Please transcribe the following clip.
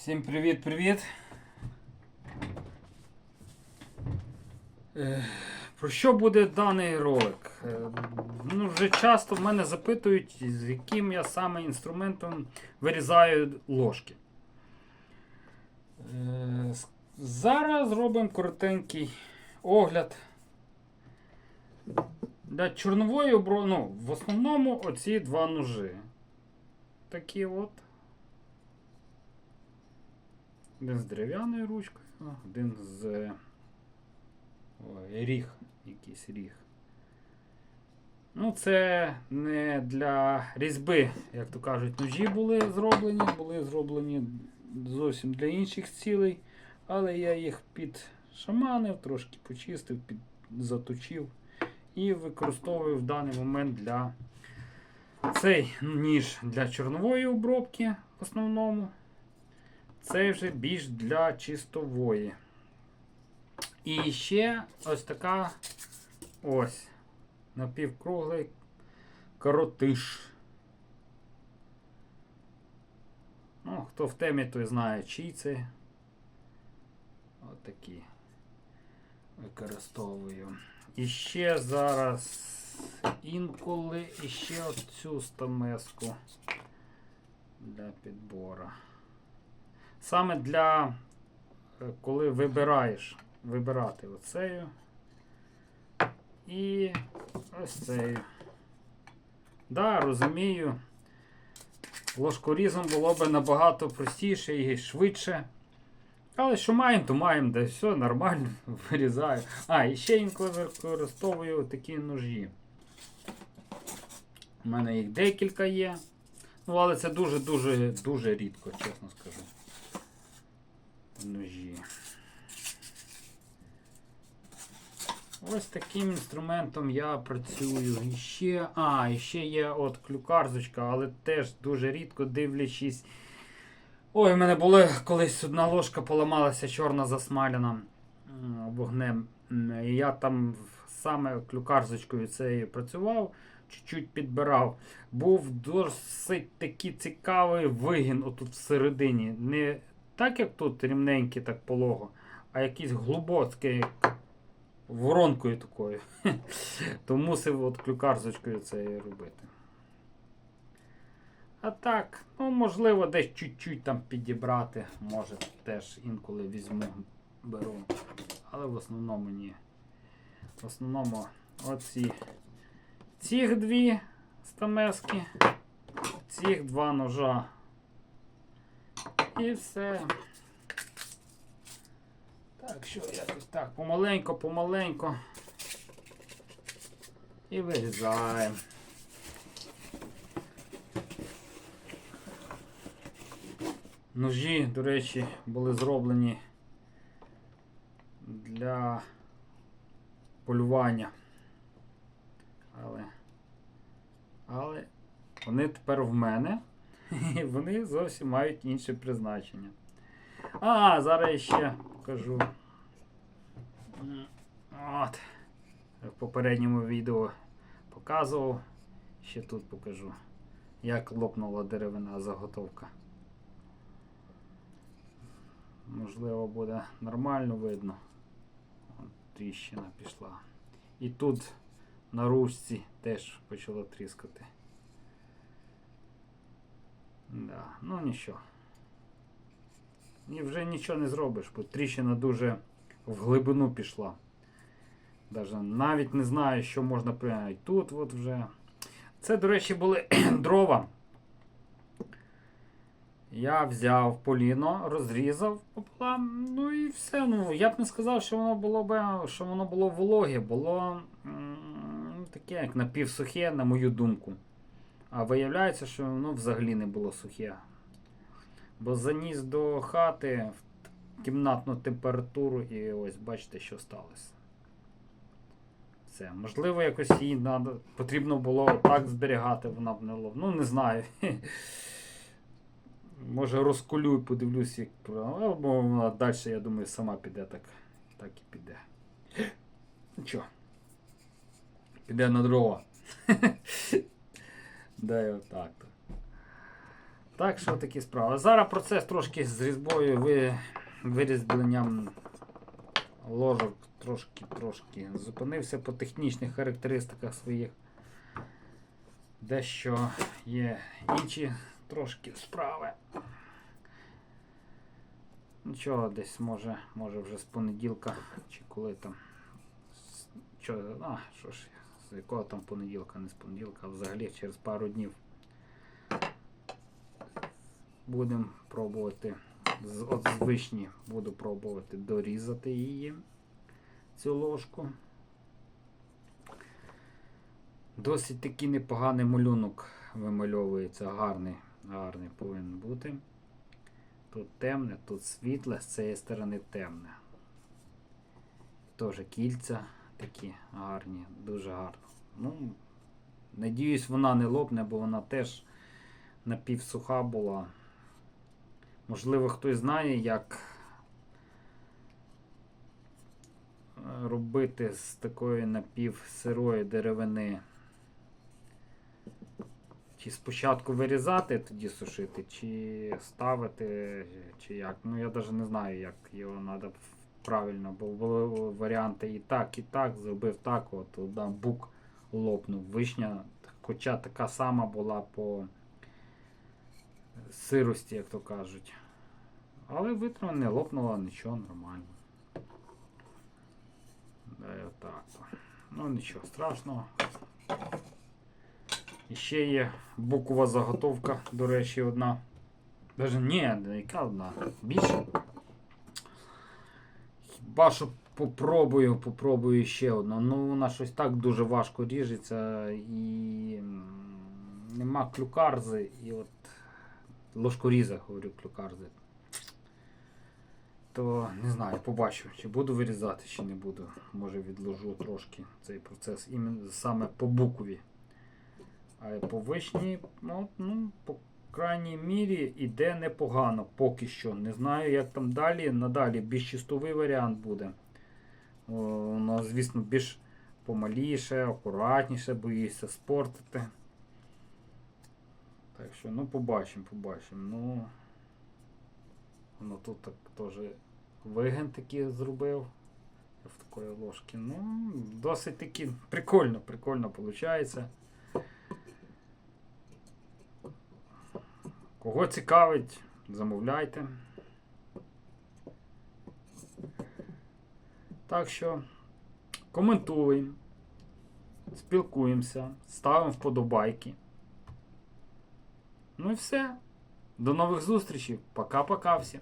Всім привіт-привіт. Е, Про що буде даний ролик? Е, Ну, вже часто в мене запитують, з яким я саме інструментом вирізаю ложки. Е, Зараз зробимо коротенький огляд. Для чорнової обро... ну, в основному оці два ножи. Такі от. Один з дерев'яною ручкою, один з ой, ріг, якийсь ріг. Ну, це не для різьби, як то кажуть, ножі були зроблені, були зроблені зовсім для інших цілей, але я їх підшаманив, трошки почистив, під, заточив і використовую в даний момент для цей ніж для чорнової обробки в основному. Це вже більш для чистової. І ще ось така ось напівкруглий коротиш. Ну, хто в темі, той знає, чий це. Отакі використовую. І ще зараз інколи і ще оцю стамеску для підбора. Саме для е, коли вибираєш вибирати оцею і ось цею. Да, розумію. Ложкорізом було б набагато простіше і швидше. Але що маємо, то маємо, де все нормально вирізаю. А, і ще інколи використовую такі ножі. У мене їх декілька є. Ну, але це дуже-дуже дуже рідко, чесно скажу. Ножі. Ось таким інструментом я працюю. І ще, а, і ще є от клюкарзочка, але теж дуже рідко дивлячись. Ой, у мене була колись одна ложка поламалася чорна засмалена вогнем. І я там саме клюкарзочкою цією працював, чуть-чуть підбирав. Був досить такий цікавий вигін отут всередині. Не так, як тут рівненький, так полого, а якийсь глибокий воронкою такою. То мусив от клюкарзочкою це робити. А так, ну можливо, десь чуть-чуть там підібрати. Може теж інколи візьму, беру. Але в основному ні. В основному оці цих дві стамески, цих два ножа. І все. Так, що якось так, помаленько, помаленько. І вирізаємо. Ножі, до речі, були зроблені для полювання. Але, але вони тепер в мене. І вони зовсім мають інше призначення. А, зараз я ще покажу. От. В попередньому відео показував. Ще тут покажу, як лопнула деревина заготовка. Можливо, буде нормально видно. От тріщина пішла. І тут на ручці теж почало тріскати. Да, ну нічого. І вже нічого не зробиш, бо тріщина дуже в глибину пішла. Даже навіть не знаю, що можна прийняти. Тут от вже. Це, до речі, були дрова. Я взяв поліно, розрізав пополам, ну і все. Ну, я б не сказав, що воно було б, що воно було вологе, було таке, як напівсухе, на мою думку. А виявляється, що воно взагалі не було сухе. Бо заніс до хати в кімнатну температуру і ось бачите, що сталося. Все. Можливо, якось її надо, потрібно було так зберігати, вона б не лов. Ну, не знаю. Може розколю і подивлюсь, як або вона далі, я думаю, сама піде так. Так і піде. Нічого. Піде на дрова. Дай отак. Так що такі справи. Зараз процес трошки з різьбою, ви, вирізбленням ложок трошки трошки зупинився по технічних характеристиках своїх. Дещо є інші трошки справи. Нічого, десь може, може вже з понеділка, чи коли там. Що, а, що ж, якого там понеділка, не з понеділка, а взагалі через пару днів будемо пробувати. З, от з вишні буду пробувати дорізати її, цю ложку. Досить такий непоганий малюнок вимальовується, гарний, гарний повинен бути. Тут темне, тут світле, з цієї сторони темне. Теж кільця такі гарні, дуже гарно. Ну, надіюсь, вона не лопне, бо вона теж напівсуха була. Можливо, хтось знає, як е, робити з такої напівсирої деревини. Чи спочатку вирізати, тоді сушити, чи ставити, чи як. Ну я навіть не знаю, як його треба правильно, бо були варіанти і так, і так, зробив так, от одна бук лопнув. Вишня, хоча така сама була по сирості, як то кажуть. Але витримала, не лопнула, нічого, нормально. Да, і отак. Ну нічого страшного. І ще є букова заготовка, до речі, одна. Даже ні, яка одна? Більше. Хіба попробую, попробую ще одну. Ну, вона щось так дуже важко ріжеться і нема клюкарзи. І от ложкоріза, говорю, клюкарзи. То не знаю, побачу, чи буду вирізати, чи не буду. Може відложу трошки цей процес іменно саме по букві. А по вишні, ну, ну, крайній мірі іде непогано поки що. Не знаю, як там далі. Надалі більш чистовий варіант буде. Воно, звісно, більш помаліше, акуратніше, боюся спортити. Так що, ну, побачимо, побачимо. Ну, воно тут так теж вигін такий зробив. В такої ложки. Ну, досить таки прикольно, прикольно виходить. Кого цікавить, замовляйте. Так що коментуємо, спілкуємося, ставимо вподобайки. Ну і все. До нових зустрічей. Пока-пока всім.